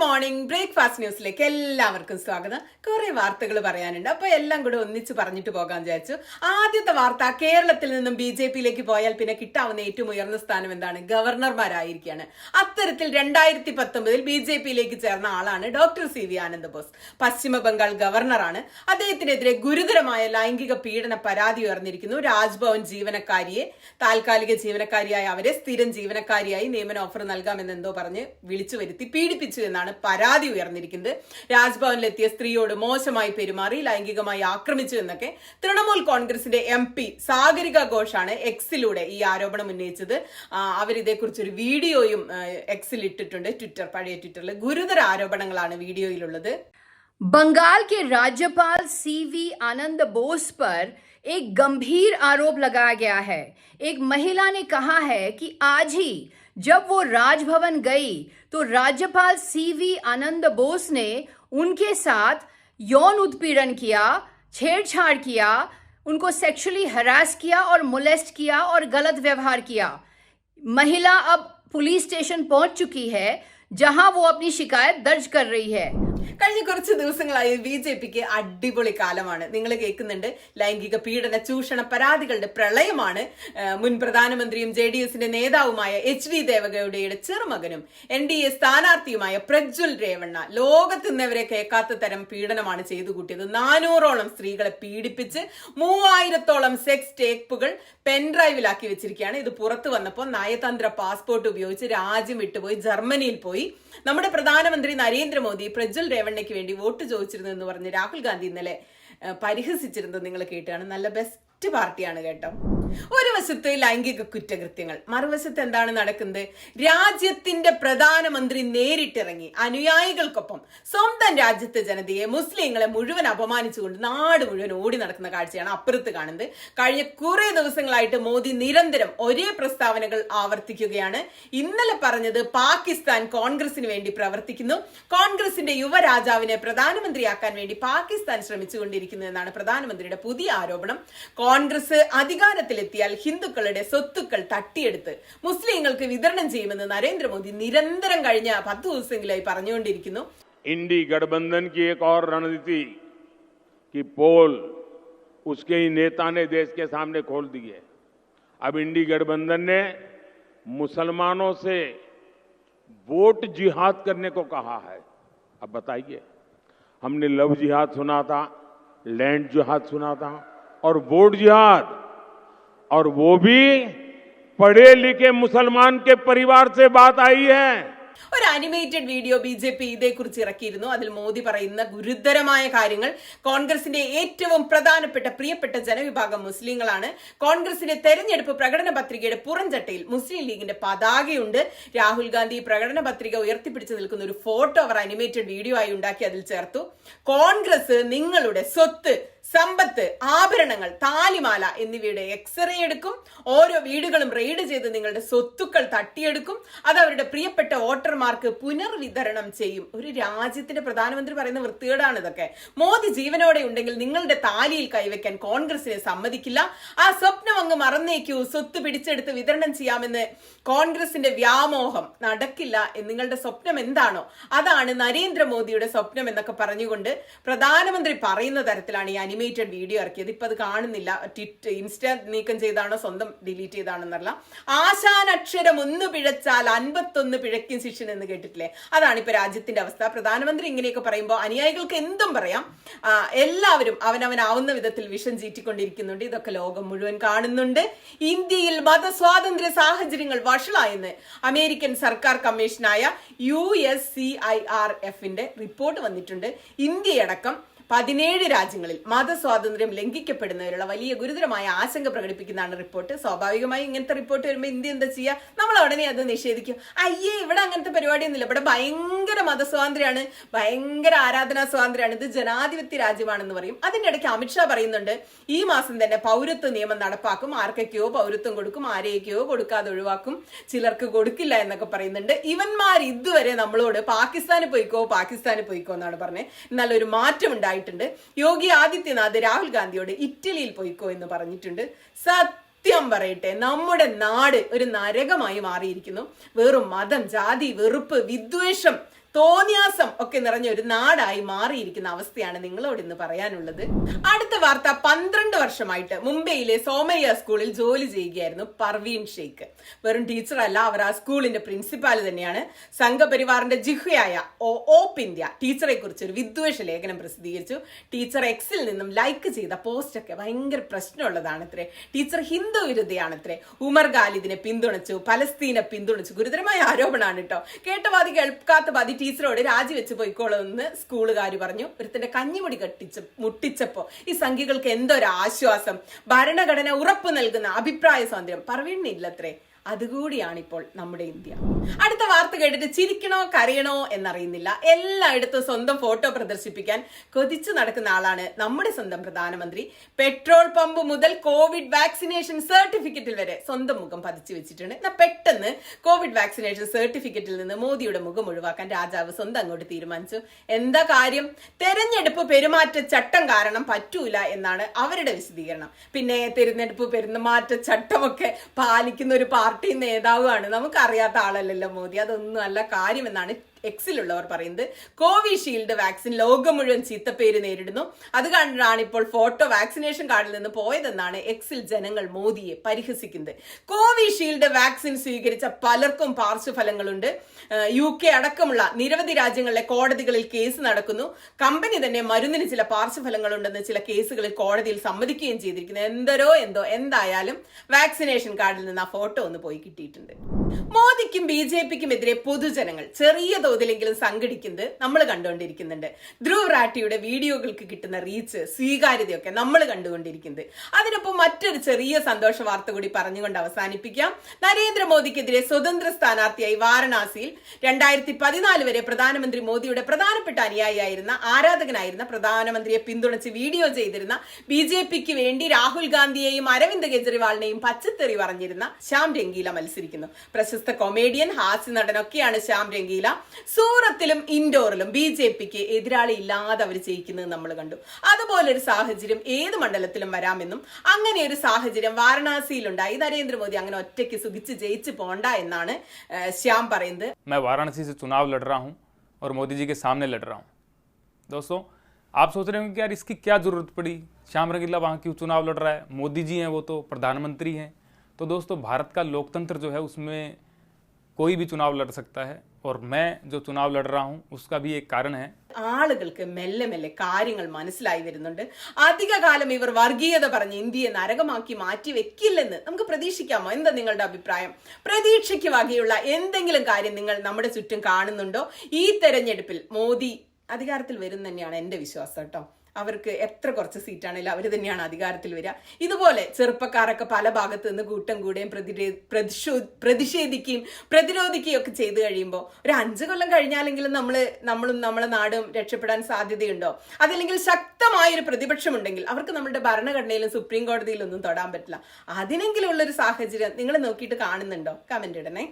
Morning breakfast ന്യൂസിലേക്ക് എല്ലാവർക്കും സ്വാഗതം. കുറെ വാർത്തകൾ പറയാനുണ്ട്. അപ്പൊ എല്ലാം കൂടെ ഒന്നിച്ച് പറഞ്ഞിട്ട് പോകാൻ വിചാരിച്ചു. ആദ്യത്തെ വാർത്ത കേരളത്തിൽ നിന്നും ബി ജെ പിയിലേക്ക് പോയാൽ പിന്നെ കിട്ടാവുന്ന ഏറ്റവും ഉയർന്ന സ്ഥാനം എന്താണ്? ഗവർണർമാരായിരിക്കാണ് അത്തരത്തിൽ രണ്ടായിരത്തി പത്തൊമ്പതിൽ ബി ജെ പിയിലേക്ക് ചേർന്ന ആളാണ് doctor C V Anand Bose. Paschima Bengal ഗവർണറാണ്. അദ്ദേഹത്തിനെതിരെ ഗുരുതരമായ ലൈംഗിക പീഡന പരാതി ഉയർന്നിരിക്കുന്നു. രാജ്ഭവൻ ജീവനക്കാരിയെ താൽക്കാലിക ജീവനക്കാരിയായ അവരെ സ്ഥിരം ജീവനക്കാരിയായി നിയമന ഓഫർ നൽകാമെന്ന് എന്തോ പറഞ്ഞ് വിളിച്ചു വരുത്തി പീഡിപ്പിച്ചു എന്നാണ് പരാതി ഉയർന്നിരിക്കുന്നത് രാജ്ഭവനിലെത്തിയ സ്ത്രീയോട് മോശമായി പെരുമാറി ലൈംഗികമായി ആക്രമിച്ചു എന്നൊക്കെ തൃണമൂൽ കോൺഗ്രസിന്റെ എം പി സാഗരിക ഘോഷാണ് എക്സിലൂടെ ഈ ആരോപണം ഉന്നയിച്ചത് ആ, അവരിതേക്കുറിച്ച് ഒരു വീഡിയോയും ആ, എക്സിൽ ഇട്ടിട്ടുണ്ട് ട്വിറ്റർ പഴയ ട്വിറ്ററിൽ ഗുരുതര ആരോപണങ്ങളാണ് വീഡിയോയിലുള്ളത് बंगाल के राज्यपाल सीवी आनंद बोस पर एक गंभीर आरोप लगाया गया है एक महिला ने कहा है कि आज ही जब वो राजभवन गई तो राज्यपाल सीवी आनंद बोस ने उनके साथ यौन उत्पीड़न किया, छेड़छाड़ किया, उनको सेक्सुअली हरास किया और मोलेस्ट किया और गलत व्यवहार किया। महिला अब पुलिस स्टेशन पहुँच चुकी है जहां वो अपनी शिकायत दर्ज कर रही है കഴിഞ്ഞ കുറച്ച് ദിവസങ്ങളായി ബി ജെ പിക്ക് അടിപൊളി കാലമാണ് നിങ്ങൾ കേൾക്കുന്നുണ്ട് ലൈംഗിക പീഡന ചൂഷണ പരാതികളുടെ പ്രളയമാണ് ആ, മുൻ പ്രധാനമന്ത്രിയും ജെ ഡി എസിന്റെ നേതാവുമായ എച്ച് ഡി ദേവഗൌഡയുടെ ചെറുമകനും എൻ ഡി എ സ്ഥാനാർത്ഥിയുമായ പ്രജ്വൽ രേവണ്ണ ലോകത്തിന്നവരെ കേൾക്കാത്ത തരം പീഡനമാണ് ചെയ്തു കൂട്ടിയത് നാനൂറോളം സ്ത്രീകളെ പീഡിപ്പിച്ച് മൂവായിരത്തോളം സെക്സ് ടേപ്പുകൾ പെൻഡ്രൈവിലാക്കി വെച്ചിരിക്കുകയാണ് ഇത് പുറത്തു വന്നപ്പോൾ നയതന്ത്ര പാസ്പോർട്ട് ഉപയോഗിച്ച് രാജ്യം വിട്ടുപോയി ജർമ്മനിയിൽ പോയി നമ്മുടെ പ്രധാനമന്ത്രി നരേന്ദ്രമോദി പ്രജ്വൽ രേവണ്ണയ്ക്ക് വേണ്ടി വോട്ട് ചോദിച്ചിരുന്നു എന്ന് പറഞ്ഞ് രാഹുൽ ഗാന്ധി ഇന്നലെ പരിഹസിച്ചിരുന്നത് നിങ്ങൾ കേട്ടാണ് നല്ല ബെസ്റ്റ് പാർട്ടിയാണ് കേട്ടോ. ഒരു വശത്ത് ലൈംഗിക കുറ്റകൃത്യങ്ങൾ മറുവശത്ത് എന്താണ് നടക്കുന്നത്? രാജ്യത്തിന്റെ പ്രധാനമന്ത്രി നേരിട്ടിറങ്ങി അനുയായികൾക്കൊപ്പം സ്വന്തം രാജ്യത്തെ ജനതയെ മുസ്ലിങ്ങളെ മുഴുവൻ അപമാനിച്ചുകൊണ്ട് നാട് മുഴുവൻ ഓടി നടക്കുന്ന കാഴ്ചയാണ് അപ്പുറത്ത് കാണുന്നത്. കഴിഞ്ഞ കുറെ ദിവസങ്ങളായിട്ട് മോദി നിരന്തരം ഒരേ പ്രസ്താവനകൾ ആവർത്തിക്കുകയാണ്. ഇന്നലെ പറഞ്ഞത് പാകിസ്ഥാൻ കോൺഗ്രസിന് വേണ്ടി പ്രവർത്തിക്കുന്നു. കോൺഗ്രസിന്റെ യുവരാജാവിനെ പ്രധാനമന്ത്രിയാക്കാൻ വേണ്ടി പാകിസ്ഥാൻ ശ്രമിച്ചുകൊണ്ടിരിക്കുന്നു എന്നാണ് പ്രധാനമന്ത്രിയുടെ പുതിയ ആരോപണം. കോൺഗ്രസ് അധികാരത്തിലെത്തിയാൽ ഹിന്ദുക്കളുടെ സ്വത്തുക്കൾ തട്ടിയെടുത്ത് മുസ്ലിങ്ങൾക്ക് വിതരണം ചെയ്യുമെന്ന് നരേന്ദ്രമോദി നിരന്തരം കഴിഞ്ഞ പത്ത് ദിവസങ്ങളായി പറഞ്ഞുകൊണ്ടിരിക്കുന്നു इंडी गठबंधन की एक और रणनीति की पोल उसके ही नेता ने देश के सामने खोल दी है अब इंडी गठबंधन ने मुसलमानों से वोट जिहाद करने को कहा है अब बताइए हमने लव जिहाद सुना था लैंड जिहाद सुना था और वोट जिहाद और वो भी पढ़े लिखे मुसलमान के परिवार से बात आई है। ഒരു animated video B J P ഇതേക്കുറിച്ച് ഇറക്കിയിരുന്നു. അതിൽ മോദി പറയുന്ന ഗുരുതരമായ കാര്യങ്ങൾ. കോൺഗ്രസിന്റെ ഏറ്റവും പ്രധാനപ്പെട്ട പ്രിയപ്പെട്ട ജനവിഭാഗം മുസ്ലിങ്ങളാണ്. കോൺഗ്രസിന്റെ തെരഞ്ഞെടുപ്പ് പ്രകടന പത്രികയുടെ പുറംചട്ടയിൽ മുസ്ലിം ലീഗിന്റെ പതാകയുണ്ട്. രാഹുൽ ഗാന്ധി പ്രകടന പത്രിക ഉയർത്തിപ്പിടിച്ചു നിൽക്കുന്ന ഒരു ഫോട്ടോ അവർ അനിമേറ്റഡ് വീഡിയോ ആയി ഉണ്ടാക്കി അതിൽ ചേർത്തു. കോൺഗ്രസ് നിങ്ങളുടെ സ്വത്ത് സമ്പത്ത് ആഭരണങ്ങൾ താലിമാല എന്നിവയുടെ എക്സ്റേ എടുക്കും. ഓരോ വീടുകളും റെയ്ഡ് ചെയ്ത് നിങ്ങളുടെ സ്വത്തുക്കൾ തട്ടിയെടുക്കും. അത് അവരുടെ പ്രിയപ്പെട്ട വോട്ടർമാർക്ക് പുനർവിതരണം ചെയ്യും. ഒരു രാജ്യത്തിന്റെ പ്രധാനമന്ത്രി പറയുന്ന വൃത്തികേടാണ് ഇതൊക്കെ. മോദി ജീവനോടെ ഉണ്ടെങ്കിൽ നിങ്ങളുടെ താലിയിൽ കൈവയ്ക്കാൻ കോൺഗ്രസിനെ സമ്മതിക്കില്ല. ആ സ്വപ്നം അങ്ങ് മറന്നേക്കൂ. സ്വത്ത് പിടിച്ചെടുത്ത് വിതരണം ചെയ്യാമെന്ന് കോൺഗ്രസിന്റെ വ്യാമോഹം നടക്കില്ല നിങ്ങളുടെ സ്വപ്നം എന്താണോ? അതാണ് നരേന്ദ്രമോദിയുടെ സ്വപ്നം എന്നൊക്കെ പറഞ്ഞുകൊണ്ട് പ്രധാനമന്ത്രി പറയുന്ന തരത്തിലാണ് ഈ അനിമേറ്റഡ് വീഡിയോ ഇറക്കിയത്. ഇപ്പൊ അത് കാണുന്നില്ല. ട്വിറ്റ് ഇൻസ്റ്റാ നീക്കം ചെയ്താണോ? സ്വന്തം ഡിലീറ്റ് ചെയ്താണെന്നല്ല ആശാനക്ഷരം ഒന്ന് പിഴച്ചാൽ അൻപത്തൊന്ന് പിഴയ്ക്കും ശിക്ഷൻ എന്ന് കേട്ടിട്ടില്ലേ? അതാണ് ഇപ്പൊ രാജ്യത്തിന്റെ അവസ്ഥ. പ്രധാനമന്ത്രി ഇങ്ങനെയൊക്കെ പറയുമ്പോൾ അനുയായികൾക്ക് എന്തും പറയാം. എല്ലാവരും അവനവനാവുന്ന വിധത്തിൽ വിഷം ചീറ്റിക്കൊണ്ടിരിക്കുന്നുണ്ട്. ഇതൊക്കെ ലോകം മുഴുവൻ കാണുന്നുണ്ട്. ഇന്ത്യയിൽ മതസ്വാതന്ത്ര്യ സാഹചര്യങ്ങൾ വഷളായെന്ന് അമേരിക്കൻ സർക്കാർ കമ്മീഷനായ U S C I R എഫിന്റെ റിപ്പോർട്ട് വന്നിട്ടുണ്ട്. ഇന്ത്യയടക്കം പതിനേഴ് രാജ്യങ്ങളിൽ മതസ്വാതന്ത്ര്യം ലംഘിക്കപ്പെടുന്നവരുള്ള വലിയ ഗുരുതരമായ ആശങ്ക പ്രകടിപ്പിക്കുന്നതാണ് റിപ്പോർട്ട്. സ്വാഭാവികമായി ഇങ്ങനത്തെ റിപ്പോർട്ട് വരുമ്പോൾ ഇന്ത്യ എന്താ ചെയ്യുക നമ്മൾ ഉടനെ അത് നിഷേധിക്കും. അയ്യേ ഇവിടെ അങ്ങനത്തെ പരിപാടിയൊന്നുമില്ല. ഇവിടെ ഭയങ്കര മതസ്വാതന്ത്ര്യമാണ് ഭയങ്കര ആരാധനാ സ്വാതന്ത്ര്യമാണ്. ഇത് ജനാധിപത്യ രാജ്യമാണെന്ന് പറയും. അതിന്റെ ഇടയ്ക്ക് അമിത്ഷാ പറയുന്നുണ്ട് ഈ മാസം തന്നെ പൗരത്വ നിയമം നടപ്പാക്കും. ആർക്കൊക്കെയോ പൗരത്വം കൊടുക്കും ആരെയൊക്കെയോ കൊടുക്കാതെ ഒഴിവാക്കും. ചിലർക്ക് കൊടുക്കില്ല എന്നൊക്കെ പറയുന്നുണ്ട്. ഇവന്മാർ ഇതുവരെ നമ്മളോട് പാകിസ്ഥാനിൽ പോയിക്കോ പാകിസ്ഥാനിൽ പോയിക്കോ എന്നാണ് പറഞ്ഞത് എന്നാൽ ഒരു മാറ്റം ഉണ്ടായിട്ടുണ്ട്. യോഗി ആദിത്യനാഥ് രാഹുൽ ഗാന്ധിയോട് ഇറ്റലിയിൽ പോയിക്കോ എന്ന് പറഞ്ഞിട്ടുണ്ട്. സത്യം പറയട്ടെ നമ്മുടെ നാട് ഒരു നരകമായി മാറിയിരിക്കുന്നു. വെറും മതം ജാതി വെറുപ്പ് വിദ്വേഷം തോന്നിയാസ ഒക്കെ നിറഞ്ഞ ഒരു നാടായി മാറിയിരിക്കുന്ന അവസ്ഥയാണ് നിങ്ങളോട് ഇന്ന് പറയാനുള്ളത്. അടുത്ത വാർത്ത പന്ത്രണ്ട് വർഷമായിട്ട് മുംബൈയിലെ സോമയ്യ സ്കൂളിൽ ജോലി ചെയ്യുകയായിരുന്നു പർവീൻ ഷെയ്ഖ് വെറും ടീച്ചറല്ല അവർ ആ സ്കൂളിന്റെ പ്രിൻസിപ്പാൽ തന്നെയാണ്. സംഘപരിവാറിന്റെ ജിഹ്വയായ ഓപ്പ് ഇന്ത്യ ടീച്ചറെ കുറിച്ച് ഒരു വിദ്വേഷ ലേഖനം പ്രസിദ്ധീകരിച്ചു. ടീച്ചർ എക്സിൽ നിന്നും ലൈക്ക് ചെയ്ത പോസ്റ്റൊക്കെ ഭയങ്കര പ്രശ്നമുള്ളതാണ് അത്രേ ടീച്ചർ ഹിന്ദു വിരുദ്ധയാണത്രേ. ഉമർ ഖാലിദിനെ പിന്തുണച്ചു പലസ്തീനെ പിന്തുണച്ചു. ഗുരുതരമായ ആരോപണമാണ് കേട്ടോ കേട്ടവാദി കേൾക്കാത്ത ടീച്ചറോട് രാജിവെച്ച് പോയിക്കോളെന്ന് സ്കൂളുകാർ പറഞ്ഞു. ഒരുത്തിന്റെ കഞ്ഞിമുടി കെട്ടിച്ച് മുട്ടിച്ചപ്പോ ഈ സംഖ്യകൾക്ക് എന്തൊരാശ്വാസം. ഭരണഘടന ഉറപ്പു നൽകുന്ന അഭിപ്രായ സ്വാതന്ത്ര്യം. പറവീണില്ലത്രേ അതുകൂടിയാണ് ഇപ്പോൾ നമ്മുടെ ഇന്ത്യ. അടുത്ത വാർത്ത കേട്ടിട്ട് ചിരിക്കണോ കരയണോ എന്നറിയുന്നില്ല. എല്ലായിടത്തും സ്വന്തം ഫോട്ടോ പ്രദർശിപ്പിക്കാൻ കൊതിച്ചു നടക്കുന്ന ആളാണ് നമ്മുടെ സ്വന്തം പ്രധാനമന്ത്രി. പെട്രോൾ പമ്പ് മുതൽ കോവിഡ് വാക്സിനേഷൻ സർട്ടിഫിക്കറ്റിൽ വരെ സ്വന്തം മുഖം പതിച്ചു വെച്ചിട്ടുണ്ട്. എന്നാൽ പെട്ടെന്ന് കോവിഡ് വാക്സിനേഷൻ സർട്ടിഫിക്കറ്റിൽ നിന്ന് മോദിയുടെ മുഖം ഒഴിവാക്കാൻ രാജാവ് സ്വന്തം അങ്ങോട്ട് തീരുമാനിച്ചു. എന്താ കാര്യം? തെരഞ്ഞെടുപ്പ് പെരുമാറ്റ ചട്ടം കാരണം പറ്റൂല എന്നാണ് അവരുടെ വിശദീകരണം. പിന്നെ തെരഞ്ഞെടുപ്പ് പെരുമാറ്റ ചട്ടമൊക്കെ പാലിക്കുന്ന ഒരു പാർട്ടി നേതാവുമാണ് നമുക്കറിയാത്ത ആളല്ലല്ലോ മോദി. അതൊന്നും അല്ല കാര്യമെന്നാണ് എക്സിലുള്ളവർ പറയുന്നത് കോവിഷീൽഡ് വാക്സിൻ ലോകം മുഴുവൻ ചീത്തപ്പേര് നേരിടുന്നു. അത് കണ്ടാണ് ഇപ്പോൾ ഫോട്ടോ വാക്സിനേഷൻ കാർഡിൽ നിന്ന് പോയതെന്നാണ് എക്സിൽ ജനങ്ങൾ മോദിയെ പരിഹസിക്കുന്നത്. കോവിഷീൽഡ് വാക്സിൻ സ്വീകരിച്ച പലർക്കും പാർശ്വഫലങ്ങളുണ്ട്. യു കെ അടക്കമുള്ള നിരവധി രാജ്യങ്ങളിലെ കോടതികളിൽ കേസ് നടക്കുന്നു. കമ്പനി തന്നെ മരുന്നിന് ചില പാർശ്വഫലങ്ങളുണ്ടെന്ന് ചില കേസുകളിൽ കോടതിയിൽ സമ്മതിക്കുകയും ചെയ്തിരിക്കുന്നു. എന്തരോ എന്തോ എന്തായാലും വാക്സിനേഷൻ കാർഡിൽ നിന്ന് ആ ഫോട്ടോ ഒന്ന് പോയി കിട്ടിയിട്ടുണ്ട്. മോദിക്കും ബി ജെ പിക്കും എതിരെ പൊതുജനങ്ങൾ ചെറിയ തോതിലെങ്കിലും സംഘടിക്കുന്നത് നമ്മൾ കണ്ടുകൊണ്ടിരിക്കുന്നുണ്ട്. ധ്രുവ് റാട്ടിയുടെ വീഡിയോകൾക്ക് കിട്ടുന്ന റീച്ച് സ്വീകാര്യതയൊക്കെ നമ്മൾ കണ്ടുകൊണ്ടിരിക്കുന്നത് അതിനൊപ്പം മറ്റൊരു ചെറിയ സന്തോഷ വാർത്ത കൂടി പറഞ്ഞുകൊണ്ട് അവസാനിപ്പിക്കാം. നരേന്ദ്രമോദിക്കെതിരെ സ്വതന്ത്ര സ്ഥാനാർത്ഥിയായി വാരണാസിയിൽ രണ്ടായിരത്തി പതിനാല് വരെ പ്രധാനമന്ത്രി മോദിയുടെ പ്രധാനപ്പെട്ട അനുയായിയായിരുന്ന ആരാധകനായിരുന്ന പ്രധാനമന്ത്രിയെ പിന്തുണച്ച് വീഡിയോ ചെയ്തിരുന്ന ബി ജെ പിക്ക് വേണ്ടി രാഹുൽ ഗാന്ധിയെയും അരവിന്ദ് കെജ്രിവാളിനെയും പച്ചത്തെറി പറഞ്ഞിരുന്ന ശ്യാം രംഗീല മത്സരിക്കുന്നു. പ്രശസ്ത കൊമേഡിയൻ ഹാസ്യ നടനൊക്കെയാണ് ശ്യാം രംഗീല സൂറത്തിലും ഇൻഡോറിലും ബി ജെ പിക്ക് എതിരാളി ഇല്ലാതെ അവർ ജയിക്കുന്നത് നമ്മൾ കണ്ടു അതുപോലൊരു സാഹചര്യം ഏത് മണ്ഡലത്തിലും വരാമെന്നും അങ്ങനെ ഒരു സാഹചര്യം വാരണാസിയിലുണ്ടായി നരേന്ദ്രമോദി അങ്ങനെ ഒറ്റയ്ക്ക് സുഖിച്ച് ജയിച്ചു പോണ്ട എന്നാണ് ഏഹ്, ശ്യാം പറയുന്നത് मैं वाराणसी से चुनाव लड़ रहा हूँ और मोदी जी के सामने लड़ रहा हूँ दोस्तों आप सोच रहे होंगे कि यार इसकी क्या ज़रूरत पड़ी श्याम रंगीला वहाँ क्यों चुनाव लड़ रहा है मोदी जी हैं वो तो प्रधानमंत्री हैं तो दोस्तों भारत का लोकतंत्र जो है उसमें कोई भी चुनाव लड़ सकता है और मैं जो चुनाव लड़ रहा हूँ उसका भी एक कारण है ആളുകൾക്ക് മെല്ലെ മെല്ലെ കാര്യങ്ങൾ മനസ്സിലായി വരുന്നുണ്ട് അധികകാലം ഇവർ വർഗീയത പറഞ്ഞ് ഇന്ത്യയെ നരകമാക്കി മാറ്റി വെക്കില്ലെന്ന് നമുക്ക് പ്രതീക്ഷിക്കാമോ എന്താ നിങ്ങളുടെ അഭിപ്രായം പ്രതീക്ഷയ്ക്ക് വകയുള്ള എന്തെങ്കിലും കാര്യം നിങ്ങൾ നമ്മുടെ ചുറ്റും കാണുന്നുണ്ടോ ഈ തെരഞ്ഞെടുപ്പിൽ മോദി അധികാരത്തിൽ വരും തന്നെയാണ് എന്റെ വിശ്വാസം കേട്ടോ അവർക്ക് എത്ര കുറച്ച് സീറ്റാണെങ്കിലും അവർ തന്നെയാണ് അധികാരത്തിൽ വരിക. ഇതുപോലെ ചെറുപ്പക്കാരൊക്കെ പല ഭാഗത്ത് നിന്ന് കൂട്ടം കൂടുകയും പ്രതിഷേ പ്രതിഷോ പ്രതിഷേധിക്കുകയും പ്രതിരോധിക്കുകയും ഒക്കെ ചെയ്തു കഴിയുമ്പോൾ ഒരു അഞ്ച് കൊല്ലം കഴിഞ്ഞാലെങ്കിലും നമ്മൾ നമ്മളും നമ്മളെ നാടും രക്ഷപ്പെടാൻ സാധ്യതയുണ്ടോ? അതല്ലെങ്കിൽ ശക്തമായ ഒരു പ്രതിപക്ഷമുണ്ടെങ്കിൽ അവർക്ക് നമ്മുടെ ഭരണഘടനയിലും സുപ്രീം കോടതിയിലൊന്നും തൊടാൻ പറ്റില്ല. അതിനെങ്കിലും ഉള്ളൊരു സാഹചര്യം നിങ്ങൾ നോക്കിയിട്ട് കാണുന്നുണ്ടോ? കമന്റ് ഇടണേ.